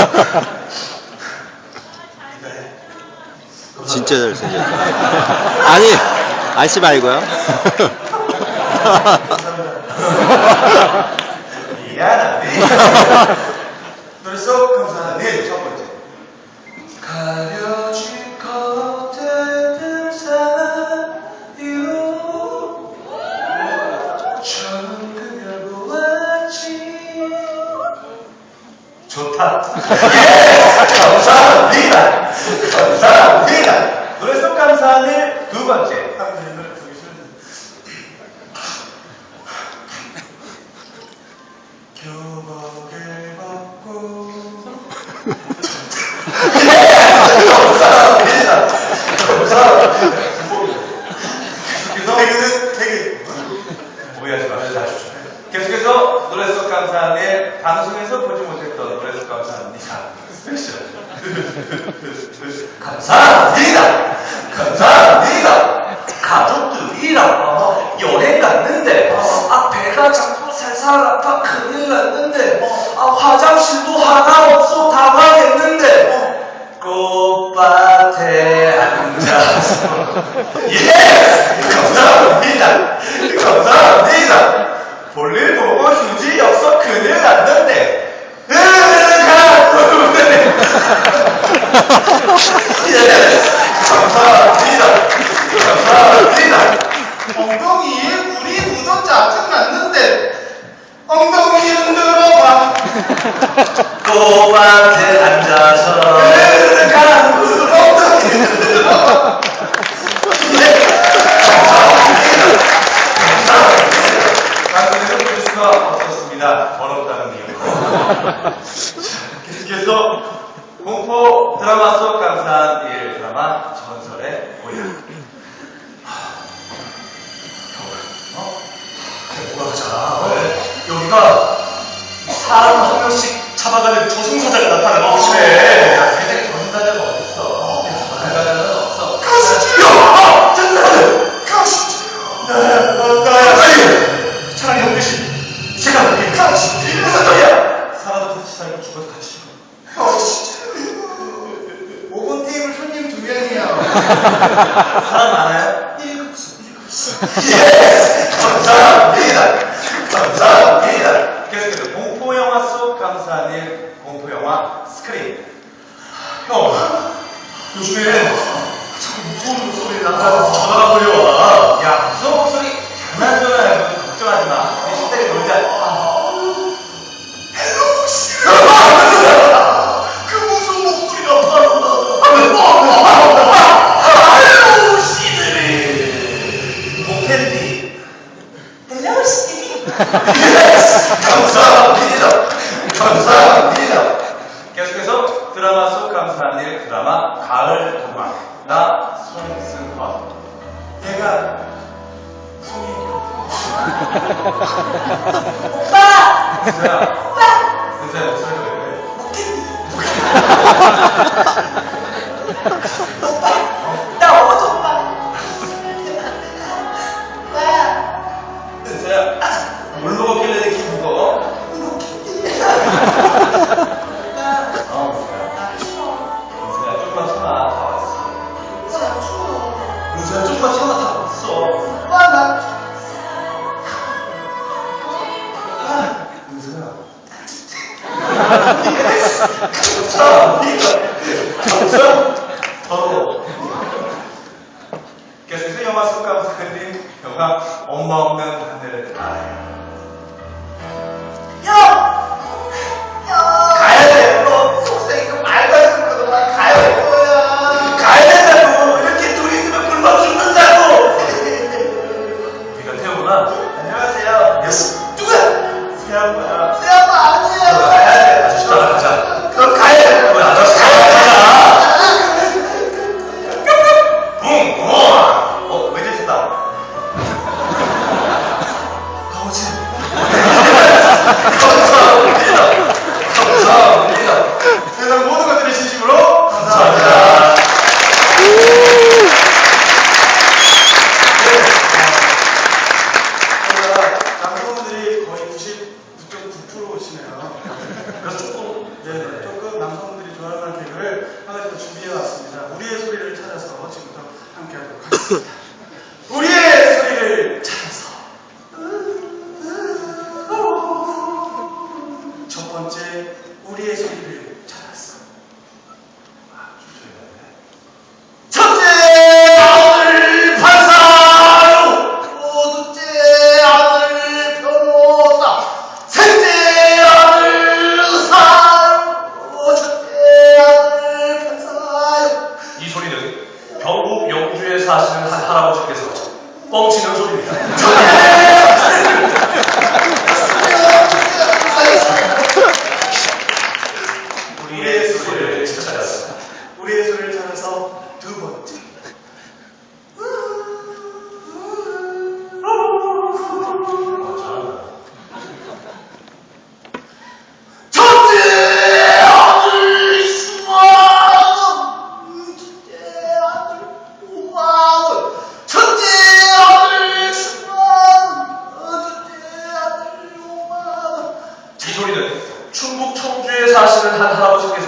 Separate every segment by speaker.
Speaker 1: 진짜
Speaker 2: 잘생겼다. 아니, 아씨 말고요.
Speaker 1: 미안하네. 널 썩. 좋다. 감사합니다. 감사합니다. 노래속 감사는 두 번째. 감사합니다. 감사합니다. 계속해서 노래속 감사는 방송에서 보지 못했던 그래서 감사합니다. 스페셜. 감사합니다. 감사합니다. 가족들이랑 어, 여행 갔는데 어, 아 배가 자꾸 살살 아파 큰일 났는데 어, 아 화장실도 하나 없어 당황했는데 어, 꽃밭에 앉아서 예 감사합니다 감사합니다 볼일 보고 휴지 그는 안 넣네. 으가 넣네. 예, 감사합니다. 감사합니다.
Speaker 3: 엉덩이에
Speaker 1: 물이 묻어 자주
Speaker 3: 났는데 엉덩이 흔들어봐.
Speaker 1: 꼬밭에 앉아서. 계속해서 공포 드라마 속 감사한 일 드라마 전설의 고향. 어? 뭐가 가자. 어? 네. 여기가 사람 한 명씩 잡아가는 저승사자가 나타나는 어,
Speaker 3: 곳이네. 게임을 손님 두 명이요.
Speaker 1: 사람 많아요?
Speaker 3: 1급수, 1급수.
Speaker 1: 예! 감사합니다. 감사합니다. 예. 계속해서 공포 영화 속 감사한 일, 공포 영화 스크린. 아, 형, 요즘에 자꾸 무서운 소리 나서 전화가 걸려와. 야, 무서운 소리 장난 전화야. 걱정하지 마. 우리 식당에 놀자. 아. 감사합니다. 감사합니다. 계속해서 드라마 속 감사한 일 드라마 가을 동화. 나 손승헌.
Speaker 3: 내가 손이
Speaker 4: 오빠 오빠!
Speaker 1: 은사야? 목소리가 왜 그래?
Speaker 4: 목겠니 오빠!
Speaker 3: Stop! Stop! 준비해 왔습니다. 우리의 소리를 찾아서 지금부터 함께 하도록 하겠습니다.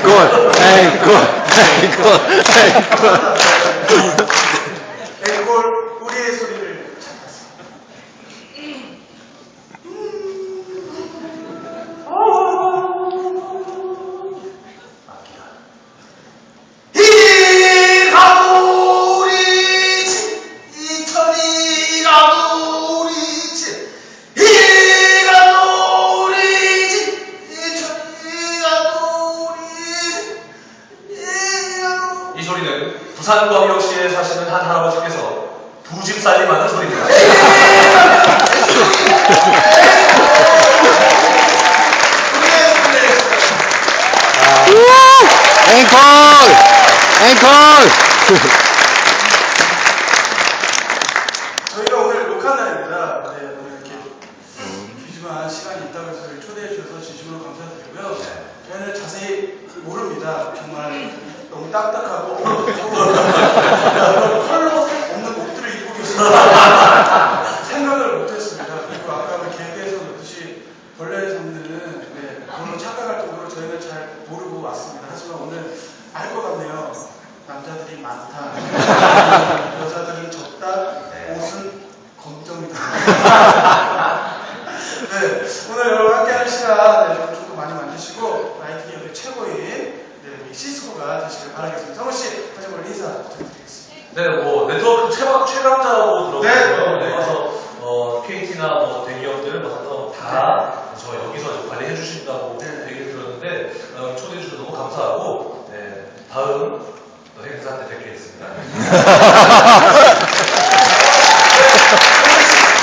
Speaker 4: 앵콜, 앵콜,
Speaker 2: 앵콜, 앵 앵콜! 앵콜!
Speaker 3: 저희가 오늘 녹화 날입니다. 네, 오늘 이렇게 귀중한 시간이 있다고 해서 저희 초대해 주셔서 진심으로 감사드리고요. 저희는 자세히 모릅니다. 정말 너무 딱딱하고 컬러 없는 옷들을 입고 계시다 생각을 못했습니다. 그리고 아까 우리 개그에서 놓듯이 벌레 잡는 네, 그런 착각할 정도로 저희는 잘 모르고 왔습니다. 하지만 오늘 알 것 같네요. 남자들이 많다. 여자들은 적다. 옷은 검정이다. 네, 오늘 여러분 함께하는 시간 네, 여러분 조금 많이 만드시고 라이팅 역의 최고인 네, 우리 바라겠습니다. 성호 씨 다시 한번 인사 부탁드리겠습니다.
Speaker 1: 네, 뭐 네트워크 최강 최강자라고
Speaker 3: 네.
Speaker 1: 들었고요. 네, 그래서 어, KT나 뭐 대기업들 뭐다저 여기서 관리해 주신다고
Speaker 3: 네.
Speaker 1: 얘기를 들었는데 어, 초대해 주셔서 너무 감사하고 네, 다음 또 행사 때 뵙겠습니다.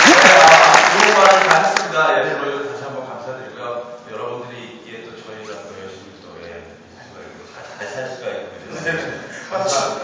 Speaker 1: 네, 아, 좋은 말 다 했습니다. 예, 정말 다시 한번 감사드리고요. 여러분들이 있